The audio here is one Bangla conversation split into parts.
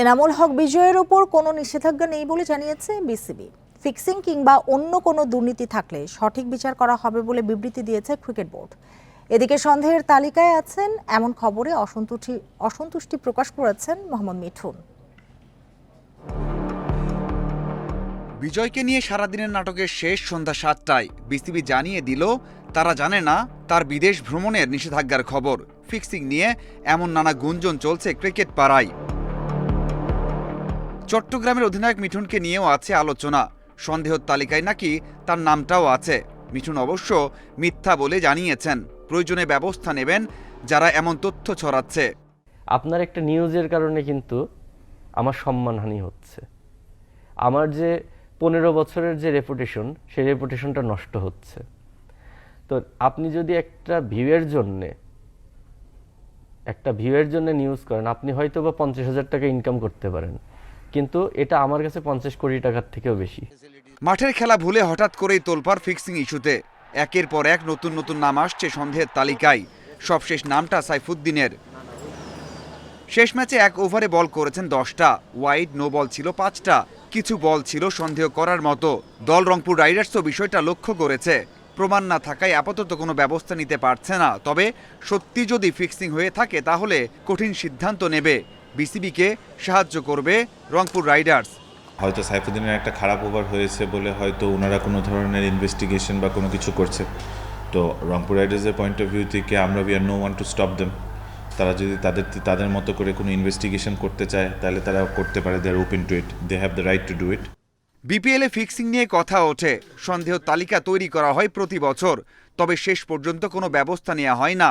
এনামুল হক বিজয়ের ওপর কোনো নিষেধাজ্ঞা নেই বলে জানিয়েছে বিসিবি। ফিক্সিং কিংবা অন্য কোনো দুর্নীতি থাকলে সঠিক বিচার করা হবে বলে বিবৃতি দিয়েছে ক্রিকেট বোর্ড। এদিকে সন্দেহের তালিকায় আছেন এমন খবরে অসন্তুষ্টি অসন্তুষ্টি প্রকাশ করেছেন মোহাম্মদ মিঠুন। বিজয়কে নিয়ে সারাদিনের নাটকের শেষ সন্ধ্যা সাতটায় বিসিবি জানিয়ে দিল, তারা জানে না তার বিদেশ ভ্রমণের নিষেধাজ্ঞার খবর। ফিক্সিং নিয়ে এমন নানা গুঞ্জন চলছে ক্রিকেট পাড়ায়। চট্টগ্রামের অধিনায়ক মিঠুনকে নিয়েও আছে আলোচনা। সন্দেহ তালিকায় নাকি তার নামটাও আছে। মিঠুন অবশ্য মিথ্যা বলে জানিয়েছেন। প্রয়োজনে ব্যবস্থা নেবেন, যারা এমন তথ্য ছড়াচ্ছে। আপনার একটা নিউজের কারণে কিন্তু আমার সম্মানহানি হচ্ছে। আমার যে পনেরো বছরের যে রেপুটেশন সেই রেপুটেশনটা নষ্ট হচ্ছে। তো আপনি যদি একটা ভিউয়ের জন্যে, একটা ভিউয়ের জন্য নিউজ করেন, আপনি হয়তো বা পঞ্চাশ হাজার টাকা ইনকাম করতে পারেন। কিন্তু এটা আমার কাছে পঞ্চাশ কোটি টাকার থেকেও বেশি। মাঠের খেলা ভুলে হঠাৎ করেই তোলপার ফিক্সিং ইস্যুতে। একের পর এক নতুন নতুন নাম আসছে সন্দেহের তালিকায়। সবশেষ নামটা সাইফুদ্দিনের। শেষ ম্যাচে এক ওভারে বল করেছেন দশটা। ওয়াইড নো বল ছিল পাঁচটা। কিছু বল ছিল সন্দেহ করার মতো। দল রংপুর রাইডার্সও বিষয়টা লক্ষ্য করেছে। প্রমাণ না থাকায় আপাতত কোনো ব্যবস্থা নিতে পারছে না। তবে সত্যি যদি ফিক্সিং হয়ে থাকে তাহলে কঠিন সিদ্ধান্ত নেবে। বিসিবিকে সাহায্য করবে রংপুর রাইডার্স। হয়তো সাইফুদ্দিনের একটা খারাপ ওভার হয়েছে বলে হয়তো ওনারা কোনো ধরনের ইনভেস্টিগেশন বা কোনো কিছু করছে। তো রংপুর রাইডার্সের পয়েন্ট অফ ভিউ থেকে আমরা we are no one to stop them তারা যদি তাদের তাদের মতো করে কোনো ইনভেস্টিগেশন করতে চায় তাহলে তারা করতে পারে they are open to it they have the right to do it বিপিএলে ফিক্সিং নিয়ে কথা ওঠে। সন্দেহ তালিকা তৈরি করা হয় প্রতি বছর। তবে শেষ পর্যন্ত কোনো ব্যবস্থা নেওয়া হয় না।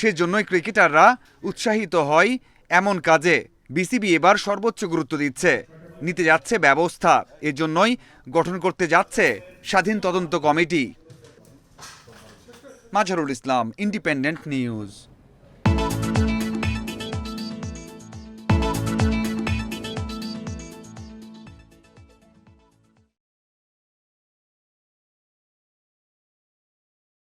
সেজন্যই ক্রিকেটাররা উৎসাহিত হয় এমন কাজে বিসিবি এবার সর্বোচ্চ গুরুত্ব দিচ্ছে। নিতে যাচ্ছে ব্যবস্থা। এজন্যই গঠন করতে যাচ্ছে স্বাধীন তদন্ত committee. Mazharul Islam independent news